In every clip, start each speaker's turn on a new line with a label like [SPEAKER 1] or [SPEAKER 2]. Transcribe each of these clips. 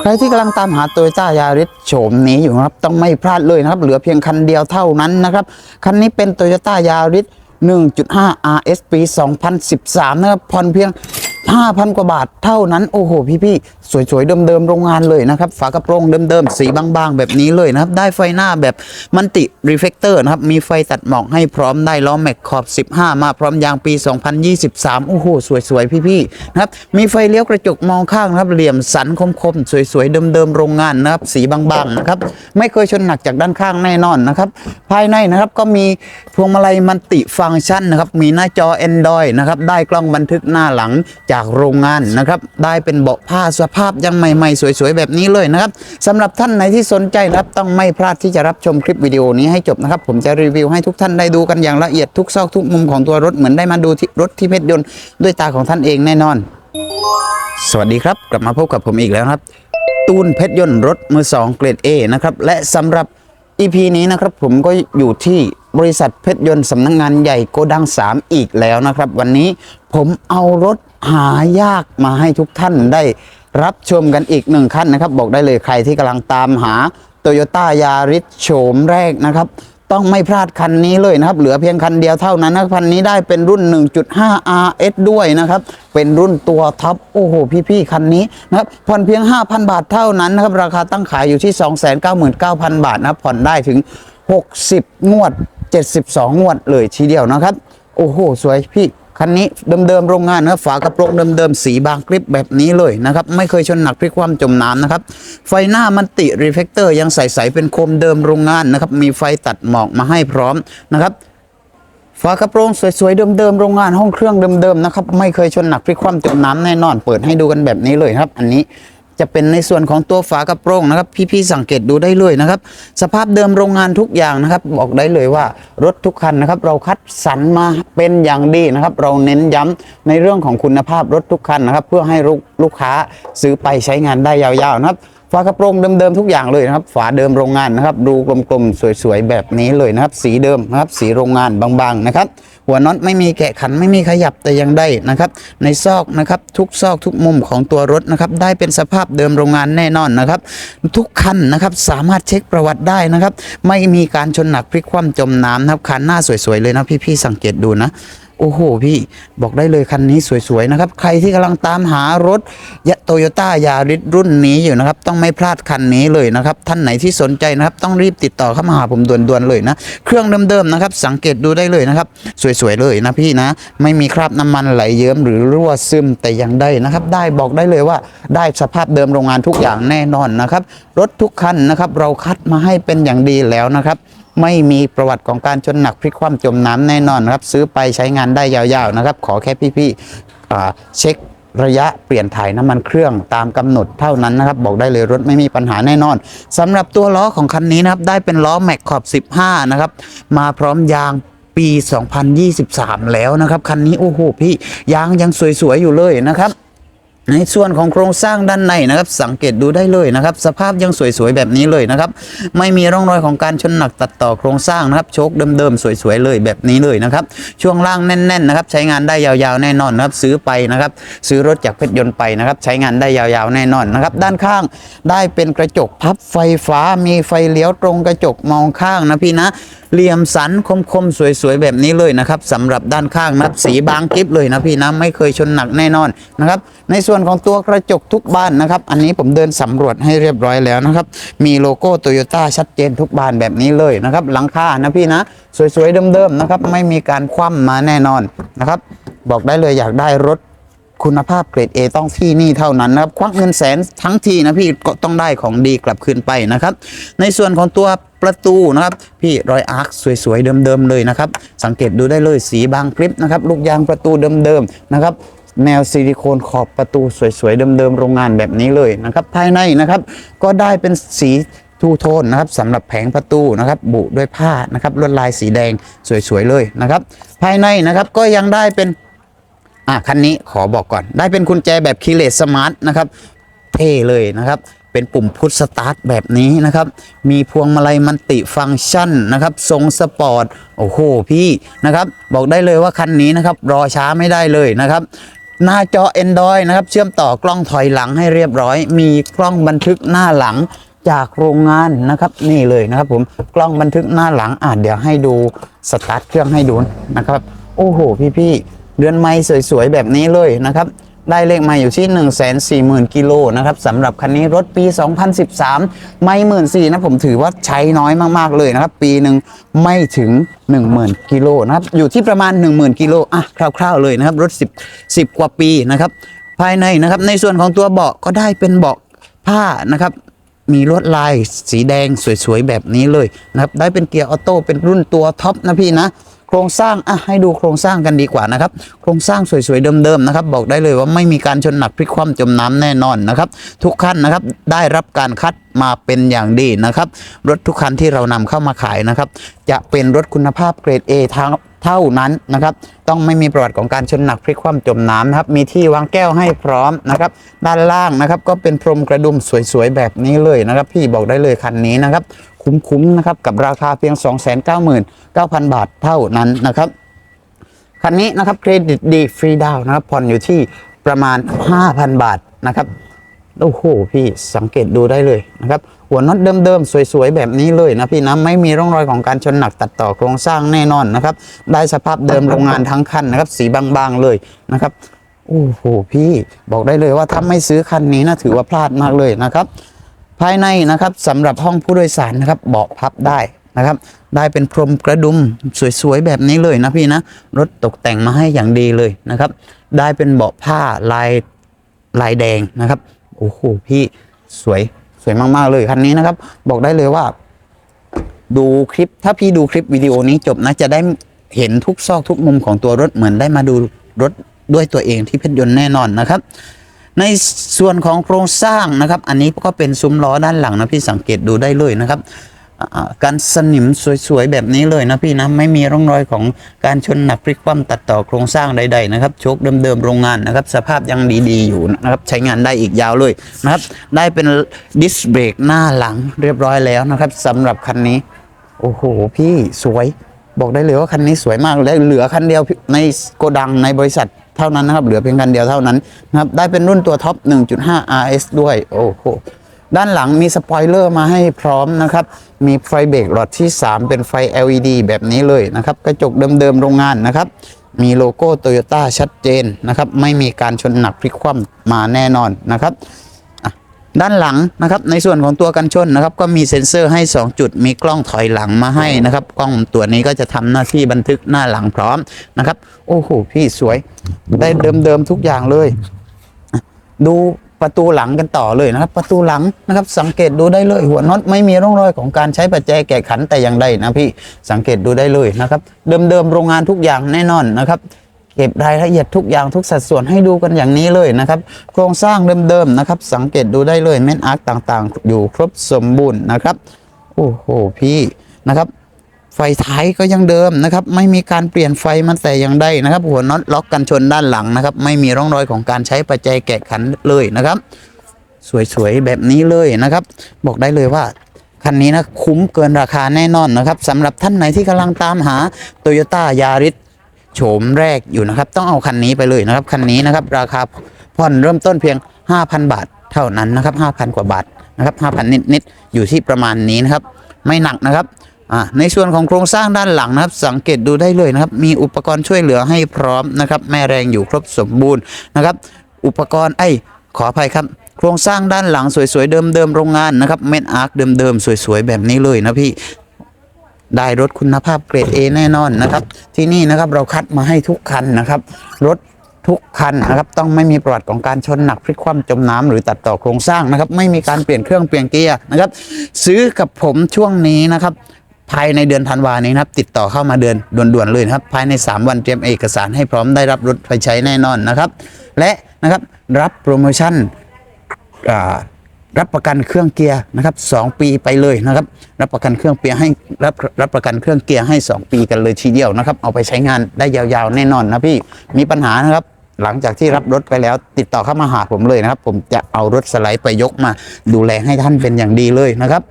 [SPEAKER 1] ใครที่กำลังตามหาโตโยต้ายาริสโฉมนี้อยู่นะครับ ต้องไม่พลาดเลยนะครับ เหลือเพียงคันเดียวเท่านั้นนะครับ คันนี้เป็นโตโยต้ายาริส1.5 RS ปี 2013 นะครับผ่อนเพียง 5,000 กว่าบาทเท่านั้น โอ้โห พี่พี่ สวยๆเดิมๆโรงงานเลยนะครับ ฝากระโปรงเดิมๆสีบางๆ แบบนี้เลยนะครับ ได้ไฟหน้าแบบมันติรีเฟกเตอร์นะครับ มีไฟตัดหมอกให้พร้อมได้ล้อแม็กขอบ 15 มาพร้อมยางปี 2023 โอ้โห สวยๆ พี่ๆนะครับ มีไฟเลี้ยวกระจกมองข้างนะครับ เหลี่ยมสันคมๆ สวยๆ เดิมๆ โรงงานนะครับ สีบางๆ นะครับ ไม่เคยชนหนักจากด้านข้างแน่นอนนะครับ ภายในนะครับก็มีพวงมาลัยมันติฟังก์ชันนะครับ มีหน้าจอ Android นะครับ ได้กล้องบันทึกหน้าหลังจากโรงงานนะครับ ได้เป็นเบาะผ้าสภาพาพยังใหม่ๆ สวยๆ แบบนี้เลยนะครับสำหรับท่านไหนที่สนใจนะครับต้องไม่พลาดที่จะรับชมคลิปวิดีโอนี้ให้จบนะครับ ผมจะรีวิวให้ทุกท่านได้ดูกันอย่างละเอียดทุกซอกทุกมุมของตัวรถเหมือนได้มาดูรถที่เพชรยนต์ด้วยตาของท่านเองแน่นอน สวัสดีครับ กลับมาพบกับผมอีกแล้วครับ ตูนเพชรยนต์รถมือ2เกรด A นะครับและสำหรับ EP นี้นะครับผมก็อยู่ที่บริษัทเพชรยนต์สำนักงงานใหญ่โกดัง 3 อีกแล้วนะครับ วันนี้ผมเอารถหายากมาให้ทุกท่านได้ รับชมกันอีกหนึ่งคันนะครับ บอกได้เลยใครที่กำลังตามหาโตโยต้ายาริสโฉมแรกนะครับ ต้องไม่พลาดคันนี้เลยนะครับ เหลือเพียงคันเดียวเท่านั้นนะคันนี้ได้เป็นรุ่น 1.5 RS ด้วยนะครับ เป็นรุ่นตัวท็อปโอ้โห พี่ๆ คันนี้นะครับผ่อนเพียง 5,000 บาทเท่านั้นนะครับ ราคาตั้งขายอยู่ที่ 299,000 บาทนะผ่อนได้ถึง 60 งวด 72 งวดเลยทีเดียวนะครับ โอ้โห สวยพี่ คันนี้เดิมๆโรงงานนะฝากระโปรงเดิมๆสีบางกริบแบบนี้เลยนะครับ ไม่เคยชนหนักพลิกคว่ำจมน้ำนะครับ ไฟหน้ามันติรีเฟกเตอร์ยังใสๆเป็นโคมเดิมโรงงานนะครับ มีไฟตัดหมอกมาให้พร้อมนะครับฝากระโปรงสวยๆเดิมๆโรงงานห้องเครื่องเดิมๆนะครับ ไม่เคยชนหนักพลิกคว่ำจมน้ำแน่นอน เปิดให้ดูกันแบบนี้เลยครับ อันนี้ จะเป็นในส่วนของตัวฝากระโปรงนะครับ พี่ๆสังเกตดูได้เลยนะครับ สภาพเดิมโรงงานทุกอย่างนะครับ บอกได้เลยว่ารถทุกคันนะครับ เราคัดสรรมาเป็นอย่างดีนะครับ เราเน้นย้ำในเรื่องของคุณภาพรถทุกคันนะครับ เพื่อให้ลูกลูกค้าซื้อไปใช้งานได้ยาวๆนะครับฝากระโปรงเดิมๆทุกอย่างเลยนะครับ ฝาเดิมโรงงานนะครับ ดูกลมๆสวยๆแบบนี้เลยนะครับ สีเดิมนะครับ สีโรงงานบางๆนะครับ หัวน็อตไม่มีแกะขันไม่มีขยับแต่ยังได้นะครับ ในซอกนะครับทุกซอกทุกมุมของตัวรถนะครับได้เป็นสภาพเดิมโรงงานแน่นอนนะครับ ทุกคันนะครับสามารถเช็คประวัติได้นะครับ ไม่มีการชนหนักพลิกคว่ำจมน้ำนะครับคันหน้าสวยๆเลยนะพี่ๆสังเกตดูนะ โอ้โหพี่บอกได้เลยคันนี้สวยๆนะครับ ใครที่กำลังตามหารถยะโตโยต้ายาริสรุ่นนี้อยู่นะครับ ต้องไม่พลาดคันนี้เลยนะครับ ท่านไหนที่สนใจนะครับ ต้องรีบติดต่อเข้ามาหาผมด่วนๆเลยนะ เครื่องเดิมๆนะครับ สังเกตดูได้เลยนะครับ สวยๆเลยนะพี่นะ ไม่มีคราบน้ำมันไหลเยิ้มหรือรั่วซึมแต่ยังได้นะครับ ได้บอกได้เลยว่าได้สภาพเดิมโรงงานทุกอย่างแน่นอนนะครับ รถทุกคันนะครับ เราคัดมาให้เป็นอย่างดีแล้วนะครับ ไม่มีประวัติของการชนหนักพลิกคว่ำจมน้ำแน่นอนนะครับ ซื้อไปใช้งานได้ยาวๆนะครับ ขอแค่พี่ๆเช็คระยะเปลี่ยนถ่ายน้ำมันเครื่องตามกำหนดเท่านั้นนะครับ บอกได้เลยรถไม่มีปัญหาแน่นอนสำหรับตัวล้อของคันนี้นะครับ ได้เป็นล้อแม็กขอบ 15 นะครับ มาพร้อมยางปี 2023 แล้วนะครับ คันนี้โอ้โหพี่ยางยังสวยๆอยู่เลยนะครับ ในส่วนของโครงสร้างด้านในนะครับ สังเกตดูได้เลยนะครับ สภาพยังสวยๆแบบนี้เลยนะครับ ไม่มีร่องรอยของการชนหนักตัดต่อโครงสร้างนะครับโชคเดิมๆสวยๆเลยแบบนี้เลยนะครับช่วงล่างแน่นๆนะครับ ใช้งานได้ยาวๆแน่นอนนะครับ ซื้อไปนะครับ ซื้อรถจากเพชรยนต์ไปนะครับ ใช้งานได้ยาวๆแน่นอนนะครับ ด้านข้างได้เป็นกระจกพับไฟฟ้ามีไฟเลี้ยวตรงกระจกมองข้างนะพี่นะ เหลี่ยมสันคมๆสวยๆแบบนี้เลยนะครับสำหรับด้านข้างนับสีบางกิฟเลยนะพี่นะไม่เคยชนหนักแน่นอนนะครับในส่วนของตัวกระจกทุกบานนะครับ อันนี้ผมเดินสำรวจให้เรียบร้อยแล้วนะครับ มีโลโก้โตโยต้าชัดเจนทุกบานแบบนี้เลยนะครับหลังคานะพี่นะ สวยๆเดิมๆนะครับไม่มีการคว่ำมาแน่นอนนะครับ บอกได้เลยอยากได้รถ คุณภาพเกรด A ต้องที่นี่เท่านั้นนะครับควักเงินแสนทั้งทีนะพี่ก็ต้องได้ของดีกลับคืนไปนะครับ ในส่วนของตัวประตูนะครับ พี่รอยอาร์คสวยๆเดิมๆเลยนะครับ สังเกตดูได้เลยสีบางกริปนะครับลูกยางประตูเดิมๆนะครับแนวซิลิโคนขอบประตูสวยๆเดิมๆโรงงานแบบนี้เลยนะครับ ภายในนะครับ ก็ได้เป็นสีทูโทนนะครับสำหรับแผงประตูนะครับ บุด้วยผ้านะครับลวดลายสีแดงสวยๆเลยนะครับ ภายในนะครับก็ยังได้เป็น อะคันนี้ขอบอกก่อน ได้เป็นกุญแจแบบคีเลสสมาร์ทนะครับ เท่เลยนะครับ เป็นปุ่มพุทสตาร์ทแบบนี้นะครับ มีพวงมาลัยมันติฟังก์ชันนะครับ ทรงสปอร์ต โอ้โหพี่นะครับ บอกได้เลยว่าคันนี้นะครับ รอช้าไม่ได้เลยนะครับหน้าจอ Android นะครับ เชื่อมต่อกล้องถอยหลังให้เรียบร้อย มีกล้องบันทึกหน้าหลังจากโรงงานนะครับ นี่เลยนะครับผมกล้องบันทึกหน้าหลังอาจเดี๋ยวให้ดูสตาร์ทเครื่องให้ดูนะครับ โอ้โหพี่ๆ เรือนไม้สวยๆ แบบนี้เลยนะครับ ได้เลขมาอยู่ที่ 1 4 0 0 0 0 กิโลนะครับสำหรับคันนี้รถปี 2013 ไม่หมื่นสี่นะผมถือว่าใช้น้อยมากๆเลยนะครับ ปีหนึ่งไม่ถึง 10,000 กิโลนะครับ อยู่ที่ประมาณ 10,000 กิโลอะคร่าวๆเลยนะครับ รถ 10 10 กว่าปีนะครับ ภายในนะครับในส่วนของตัวเบาะก็ได้เป็นเบาะผ้านะครับมีลวดลายสีแดงสวยๆ แบบนี้เลยนะครับ ได้เป็นเกียร์ออโต้เป็นรุ่นตัวท็อปนะพี่นะ ครงสร้างอะให้ดูโครงสร้างกันดีกว่านะครับ โครงสร้างสวยๆเดิมๆนะครับ บอกได้เลยว่าไม่มีการชนหนักพลิกคว่ำจมน้ำแน่นอนนะครับ ทุกคันนะครับได้รับการคัดมาเป็นอย่างดีนะครับ รถทุกคันที่เรานำเข้ามาขายนะครับ จะเป็นรถคุณภาพเกรด A ทั้งเท่านั้นนะครับ ต้องไม่มีประวัติของการชนหนักพลิกคว่ำจมน้ำนะครับ มีที่วางแก้วให้พร้อมนะครับ ด้านล่างนะครับ ก็เป็นพรมกระดุมสวยๆแบบนี้เลยนะครับ พี่บอกได้เลยคันนี้นะครับ คุ้มๆนะครับกับราคาเพียง 299,000 บาทเท่านั้นนะครับคันนี้นะครับเครดิตดีฟรีดาวนะครับผ่อนอยู่ที่ประมาณ 5,000 บาทนะครับโอ้โหพี่สังเกตดูได้เลยนะครับหัวน็อตเดิมๆ สวยๆ แบบนี้เลยนะพี่นะไม่มีร่องรอยของการชนหนักตัดต่อโครงสร้างแน่นอนนะครับ ได้สภาพเดิมโรงงานทั้งคันนะครับ สีบางๆเลยนะครับโอ้โหพี่บอกได้เลยว่าถ้าไม่ซื้อคันนี้นะถือว่าพลาดมากเลยนะครับ ภายในนะครับสำหรับห้องผู้โดยสารนะครับเบาะพับได้นะครับ ได้เป็นพรมกระดุมสวยๆแบบนี้เลยนะพี่นะรถตกแต่งมาให้อย่างดีเลยนะครับ ได้เป็นเบาะผ้าลายลายแดงนะครับโอ้โหพี่สวยสวยมากๆเลยคันนี้นะครับ บอกได้เลยว่า ดูคลิปถ้าพี่ดูคลิปวิดีโอนี้จบนะจะได้เห็นทุกซอกทุกมุมของตัวรถเหมือนได้มาดูรถด้วยตัวเองที่เพชรยนต์แน่นอนนะครับ ในส่วนของโครงสร้างนะครับ อันนี้ก็เป็นซุ้มล้อด้านหลังนะพี่สังเกตดูได้เลยนะครับการสนิมสวยๆแบบนี้เลยนะพี่นะไม่มีร่องรอยของการชนหนักพลิกคว่ำตัดต่อโครงสร้างใดๆนะครับโชคเดิมๆโรงงานนะครับ สภาพยังดีๆอยู่นะครับใช้งานได้อีกยาวเลยนะครับ ได้เป็นดิสเบรกหน้าหลังเรียบร้อยแล้วนะครับสำหรับคันนี้ โอ้โห พี่สวย บอกได้เลยว่าคันนี้สวยมากและเหลือคันเดียวในโกดังในบริษัท เท่านั้นนะครับ เหลือเพียงคันเดียวเท่านั้นนะครับ ได้เป็นรุ่นตัวท็อป 1.5 RS ด้วย โอ้โห ด้านหลังมีสปอยเลอร์มาให้พร้อมนะครับ มีไฟเบรกหลอดที่ 3 เป็นไฟ LED แบบนี้เลยนะครับ กระจกเดิมๆโรงงานนะครับ มีโลโก้โตโยต้าชัดเจนนะครับ ไม่มีการชนหนักพลิกคว่ำมาแน่นอนนะครับ ด้านหลังนะครับในส่วนของตัวกันชนนะครับ ก็มีเซ็นเซอร์ให้ 2 จุดมีกล้องถอยหลังมาให้นะครับ กล้องตัวนี้ก็จะทำหน้าที่บันทึกหน้าหลังพร้อมนะครับ โอ้โหพี่สวย ได้เดิมๆทุกอย่างเลยอะดูประตูหลังกันต่อเลยนะครับ ประตูหลังนะครับ สังเกตดูได้เลย หัวน็อตไม่มีร่องรอยของการใช้ปัจจัยแก่ขันแต่อย่างใดนะพี่สังเกตดูได้เลยนะครับ เดิมๆโรงงานทุกอย่างแน่นอนนะครับ เก็บรายละเอียดทุกอย่างทุกสัดส่วนให้ดูกันอย่างนี้เลยนะครับ โครงสร้างเดิมๆนะครับ สังเกตดูได้เลยเม็ดอาร์คต่างๆ อยู่ครบสมบูรณ์นะครับโอ้โหพี่นะครับ ไฟท้ายก็ยังเดิมนะครับ ไม่มีการเปลี่ยนไฟมันแต่อย่างใดนะครับ หัวน็อตล็อกกันชนด้านหลังนะครับ ไม่มีร่องรอยของการใช้ปัจจัยแกะขันเลยนะครับ สวยๆแบบนี้เลยนะครับ บอกได้เลยว่าคันนี้นะคุ้มเกินราคาแน่นอนนะครับสำหรับท่านไหนที่กำลังตามหา Toyota Yaris โฉมแรกอยู่นะครับ ต้องเอาคันนี้ไปเลยนะครับ คันนี้นะครับ ราคาผ่อนเริ่มต้นเพียง 5,000 บาทเท่านั้นนะครับ 5,000 กว่าบาทนะครับ 5,000 นิดๆอยู่ที่ประมาณนี้นะครับ ไม่หนักนะครับในส่วนของโครงสร้างด้านหลังนะครับ สังเกตดูได้เลยนะครับ มีอุปกรณ์ช่วยเหลือให้พร้อมนะครับ แม่แรงอยู่ครบสมบูรณ์นะครับ อุปกรณ์ไอ้ขออภัยครับ โครงสร้างด้านหลังสวยๆเดิมๆโรงงานนะครับเม็ดอาร์คเดิมๆสวยๆแบบนี้เลยนะพี่ ได้รถคุณภาพเกรด A แน่นอนนะครับ ที่นี่นะครับเราคัดมาให้ทุกคันนะครับ รถทุกคันนะครับต้องไม่มีประวัติของการชนหนักพลิกคว่ำจมน้ำหรือตัดต่อโครงสร้างนะครับ ไม่มีการเปลี่ยนเครื่องเปลี่ยนเกียร์นะครับ ซื้อกับผมช่วงนี้นะครับภายในเดือนธันวานี้นะครับ ติดต่อเข้ามาเดือนด่วนๆเลยครับ ภายใน 3 วันเตรียมเอกสารให้พร้อมได้รับรถไปใช้แน่นอนนะครับ และนะครับรับโปรโมชั่น รับประกันเครื่องเกียร์นะครับสองปีไปเลยนะครับ รับประกันเครื่องเกียร์ให้รับรับประกันเครื่องเกียร์ให้ 2 ปีกันเลยทีเดียวนะครับ เอาไปใช้งานได้ยาวๆแน่นอนนะพี่มีปัญหานะครับ หลังจากที่รับรถไปแล้วติดต่อเข้ามาหาผมเลยนะครับ ผมจะเอารถสไลด์ไปยกมา ดูแลให้ท่านเป็นอย่างดีเลยนะครับ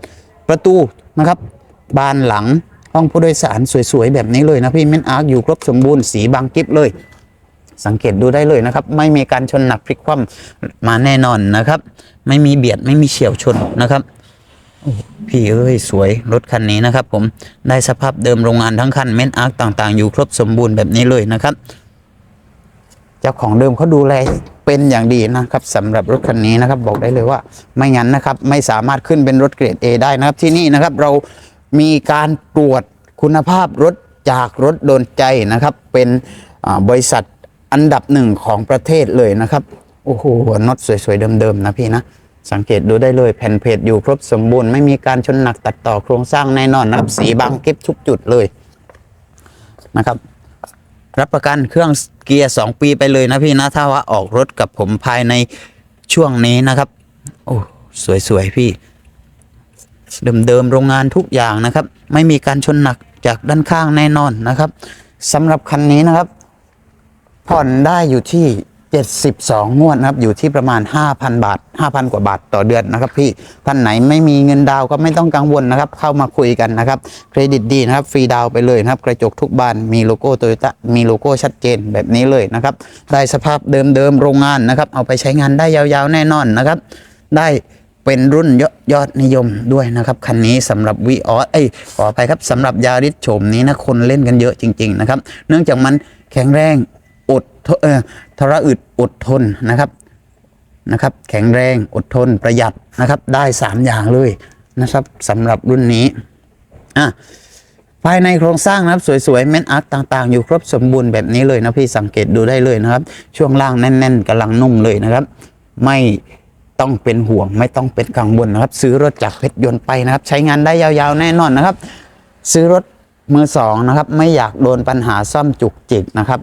[SPEAKER 1] ประตูนะครับ บานหลังห้องผู้โดยสารสวยๆแบบนี้เลยนะพี่เมนอาร์คอยู่ครบสมบูรณ์สีบางกิฟเลย สังเกตดูได้เลยนะครับ ไม่มีการชนหนักพลิกคว่ำมาแน่นอนนะครับ ไม่มีเบียดไม่มีเฉียวชนนะครับพี่เอ้ยสวยรถคันนี้นะครับ ผมได้สภาพเดิมโรงงานทั้งคันเมนอาร์คต่างๆ อยู่ครบสมบูรณ์แบบนี้เลยนะครับเจ้าของเดิมเขาดูแลเป็นอย่างดีนะครับสำหรับรถคันนี้นะครับ บอกได้เลยว่า ไม่งั้นนะครับ ไม่สามารถขึ้นเป็นรถเกรด A ได้นะครับ ที่นี่นะครับเรามีการตรวจคุณภาพรถจากรถโดนใจนะครับ เป็นบริษัท อันดับหนึ่งของประเทศเลยนะครับโอ้โหน็อตสวยๆเดิมๆนะพี่นะสังเกตดูได้เลยแผ่นเพจอยู่ครบสมบูรณ์ไม่มีการชนหนักตัดต่อโครงสร้างแน่นอนนะครับ สีบางเก็บทุกจุดเลยนะครับ รับประกันเครื่องเกียร์ 2 ปีไปเลยนะพี่นะ ถ้าว่าออกรถกับผมภายในช่วงนี้นะครับ โอ้สวยๆพี่ เดิมๆโรงงานทุกอย่างนะครับ ไม่มีการชนหนักจากด้านข้างแน่นอนนะครับสำหรับคันนี้นะครับ ผ่อนได้อยู่ที่ 72 งวดนะครับ อยู่ที่ประมาณ 5,000 บาท 5,000 กว่าบาทต่อเดือนนะครับ พี่ท่านไหนไม่มีเงินดาวก็ไม่ต้องกังวลนะครับ เข้ามาคุยกันนะครับ เครดิตดีนะครับ ฟรีดาวไปเลยนะครับ กระจกทุกบานมีโลโก้โตโยต้ามีโลโก้ชัดเจนแบบนี้เลยนะครับ ได้สภาพเดิมๆโรงงานนะครับ เอาไปใช้งานได้ยาวๆแน่นอนนะครับ ได้เป็นรุ่นยอดยอดนิยมด้วยนะครับ คันนี้สำหรับวีออสเอ้ยขออภัยครับสำหรับยาริสโฉมนี้นะคนเล่นกันเยอะจริง ๆ นะครับ เนื่องจากมันแข็งแรง ทเอ่อทรอึดอดทนนะครับนะครับ แข็งแรงอดทนประหยัดนะครับ ได้ 3 อย่างเลยนะครับสำหรับรุ่นนี้อะภายในโครงสร้างนะครับสวยๆเม็ดอาร์ตต่างๆ อยู่ครบสมบูรณ์แบบนี้เลยนะพี่สังเกตดูได้เลยนะครับ ช่วงล่างแน่น ๆกำลังนุ่มเลยนะครับ ไม่ต้องเป็นห่วงไม่ต้องเป็นกังวลนะครับ ซื้อรถจากเพชรยนต์ไปนะครับ ใช้งานได้ยาวๆแน่นอนนะครับ ซื้อรถมือสองนะครับ ไม่อยากโดนปัญหาซ่อมจุกจิกนะครับ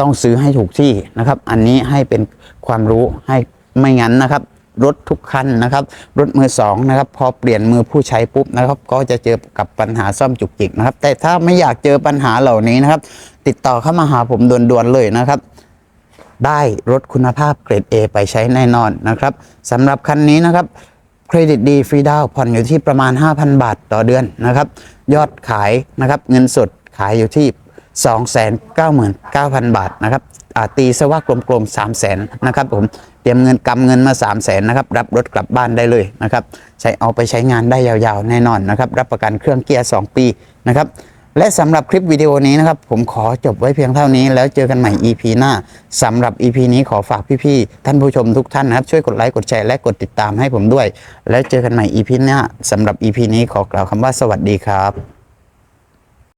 [SPEAKER 1] ต้องซื้อให้ถูกที่นะครับ อันนี้ให้เป็นความรู้ให้ไม่งั้นนะครับ รถทุกคันนะครับ รถมือสองนะครับ พอเปลี่ยนมือผู้ใช้ปุ๊บนะครับ ก็จะเจอกับปัญหาซ่อมจุกจิกนะครับ แต่ถ้าไม่อยากเจอปัญหาเหล่านี้นะครับ ติดต่อเข้ามาหาผมด่วนๆเลยนะครับได้รถคุณภาพเกรด A ไปใช้แน่นอนนะครับสำหรับคันนี้นะครับเครดิตดีฟรีดาวน์ผ่อนอยู่ที่ประมาณ 5,000 บาทต่อเดือนนะครับ ยอดขายนะครับเงินสดขายอยู่ที่ 299,000 บาทนะครับตีซะว่ากลมๆ 3 0 0 0 0นนะครับผมเตรียมเงินกำเงินมา 3 0 0 0 0นนะครับรับรถกลับบ้านได้เลยนะครับใช้เอาไปใช้งานได้ยาวๆ แน่นอนนะครับรับประกันเครื่องเกียร์ 2 ปีนะครับและสำหรับคลิปวิดีโอนี้นะครับผมขอจบไว้เพียงเท่านี้ แล้วเจอกันใหม่ EP หน้าสำหรับ EP นี้ขอฝากพี่ๆท่านผู้ชมทุกท่านนะครับช่วยกดไลค์กดแชร์และกดติดตามให้ผมด้วย แล้วเจอกันใหม่ EP หน้าสำหรับ EP นี้ขอกล่าวคำว่าสวัสดีครับ